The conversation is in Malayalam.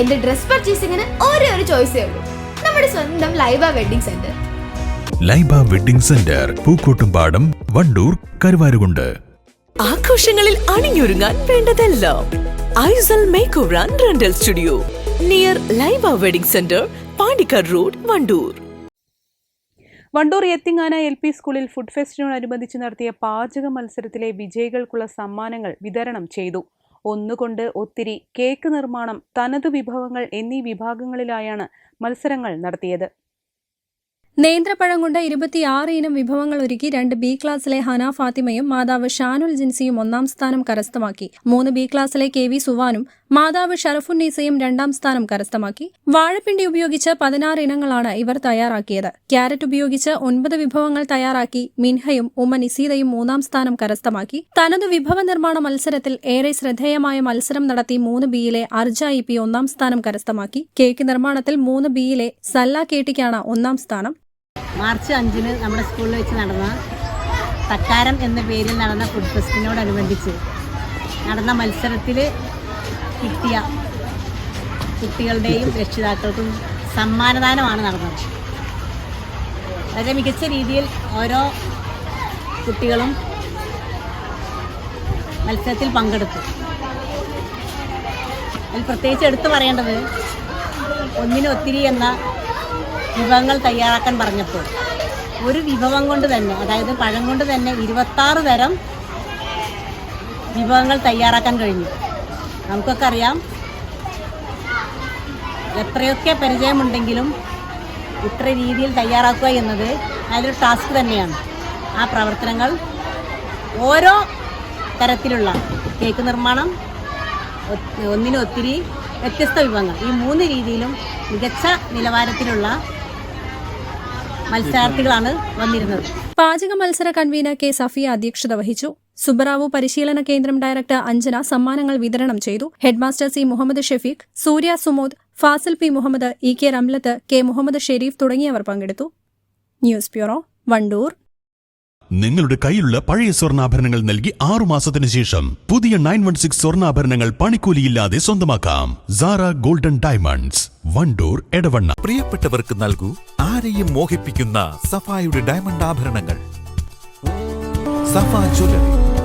എന്റെ ഡ്രസ് പർച്ചേസിംഗിന് ഒരേ ഒരു ചോയ്സേ ഉള്ളൂ. നമ്മുടെ സ്വന്തം Laiba wedding centre. Laiba wedding centre Pookkottumpadam Wandoor Karuvarakundu. ആഘോഷങ്ങളിൽ അണിഞ്ഞൊരുങ്ങാൻ വേണ്ടതെല്ലാം Aisal make over and rental studio near Laiba wedding centre Pandikkad road Wandoor. Wandoor എത്തിങ്ങാന L P സ്കൂളിൽ ഫുഡ് ഫെസ്റ്റിനോടനുബന്ധിച്ച് നടത്തിയ പാചക മത്സരത്തിലെ വിജയികൾക്കുള്ള സമ്മാനങ്ങൾ വിതരണം ചെയ്തു. ഒന്നുകൊണ്ട് ഒത്തിരി കേക്ക് നിർമ്മാണം തനതു വിഭവങ്ങൾ എന്നീ വിഭാഗങ്ങളിലായാണ് മത്സരങ്ങൾ നടത്തിയത്. നേന്ത്രപ്പഴം കൊണ്ട് ഇരുപത്തിയാറ് ഇനം വിഭവങ്ങൾ ഒരുക്കി രണ്ട് ബി ക്ലാസ്സിലെ ഹന ഫാത്തിമയും മാതാവ് ഷാനുൽ ജിൻസിയും ഒന്നാം സ്ഥാനം കരസ്ഥമാക്കി. മൂന്ന് ബി ക്ലാസ്സിലെ കെ വി സുവാനും മാതാവ് ഷറഫുന്നീസയും രണ്ടാം സ്ഥാനം കരസ്ഥമാക്കി. വാഴപ്പിണ്ടി ഉപയോഗിച്ച് പതിനാറ് ഇനങ്ങളാണ് ഇവർ തയ്യാറാക്കിയത്. ക്യാരറ്റ് ഉപയോഗിച്ച് ഒൻപത് വിഭവങ്ങൾ തയ്യാറാക്കി മിൻഹയും ഉമ്മ നിസീതയും മൂന്നാം സ്ഥാനം കരസ്ഥമാക്കി. തനതു വിഭവ നിർമ്മാണ മത്സരത്തിൽ ഏറെ ശ്രദ്ധേയമായ മത്സരം നടത്തി മൂന്ന് ബിയിലെ അർജ ഇ പി ഒന്നാം സ്ഥാനം കരസ്ഥമാക്കി. കേക്ക് നിർമ്മാണത്തിൽ മൂന്ന് ബിയിലെ സല്ല കേട്ടിക്കാണ് ഒന്നാം സ്ഥാനം. മാർച്ച് അഞ്ചിന് നമ്മുടെ സ്കൂളിൽ വെച്ച് നടന്ന തക്കാരം എന്ന പേരിൽ നടന്ന ഫുഡ് ഫെസ്റ്റിനോടനുബന്ധിച്ച് നടന്ന മത്സരത്തിൽ കിട്ടിയ കുട്ടികളുടെയും രക്ഷിതാക്കൾക്കും സമ്മാനദാനമാണ് നടന്നത്. വളരെ മികച്ച രീതിയിൽ ഓരോ കുട്ടികളും മത്സരത്തിൽ പങ്കെടുത്തു. അതിൽ പ്രത്യേകിച്ച് എടുത്തു പറയേണ്ടത് ഒന്നിനൊത്തിരി എന്ന വിഭവങ്ങൾ തയ്യാറാക്കാൻ പറഞ്ഞപ്പോൾ ഒരു വിഭവം കൊണ്ട് തന്നെ അതായത് പഴം കൊണ്ട് തന്നെ ഇരുപത്താറ് തരം വിഭവങ്ങൾ തയ്യാറാക്കാൻ കഴിഞ്ഞു. നമുക്കൊക്കെ അറിയാം. എത്രയൊക്കെ പരിചയമുണ്ടെങ്കിലും ഇത്ര രീതിയിൽ തയ്യാറാക്കുക എന്നത് നല്ലൊരു ടാസ്ക് തന്നെയാണ്. ആ പ്രവർത്തനങ്ങൾ ഓരോ തരത്തിലുള്ള കേക്ക് നിർമ്മാണം ഒന്നിനൊത്തിരി വ്യത്യസ്ത വിഭവങ്ങൾ. ഈ മൂന്ന് രീതിയിലും മികച്ച നിലവാരത്തിലുള്ള മത്സരാർത്ഥികളാണ് വന്നിരുന്നത്. പാചക മത്സര കൺവീനർ കെ സഫിയ അധ്യക്ഷത വഹിച്ചു. സുബറാവു പരിശീലന കേന്ദ്രം ഡയറക്ടർ അഞ്ജന സമ്മാനങ്ങൾ വിതരണം ചെയ്തു. Headmaster C Muhammad Shefeeq Surya Sumod Fasil P Muhammad E K Ramlath K Muhammad Sherif തുടങ്ങിയവർ പങ്കെടുത്തു. News bureau Wandoor. നിങ്ങളുടെ കയ്യിലുള്ള പഴയ സ്വർണാഭരണങ്ങൾ നൽകി ആറു മാസത്തിന് ശേഷം പുതിയ നയൻ വൺ സിക്സ് സ്വർണാഭരണങ്ങൾ പണിക്കൂലിയില്ലാതെ സ്വന്തമാക്കാം. Sara golden diamonds Wandoor Edavanna. പ്രിയപ്പെട്ടവർക്ക് നൽകൂ ആരെയും മോഹിപ്പിക്കുന്ന സഫായുടെ ഡയമണ്ട് ആഭരണങ്ങൾ. സഫ ജ്വല്ലറി.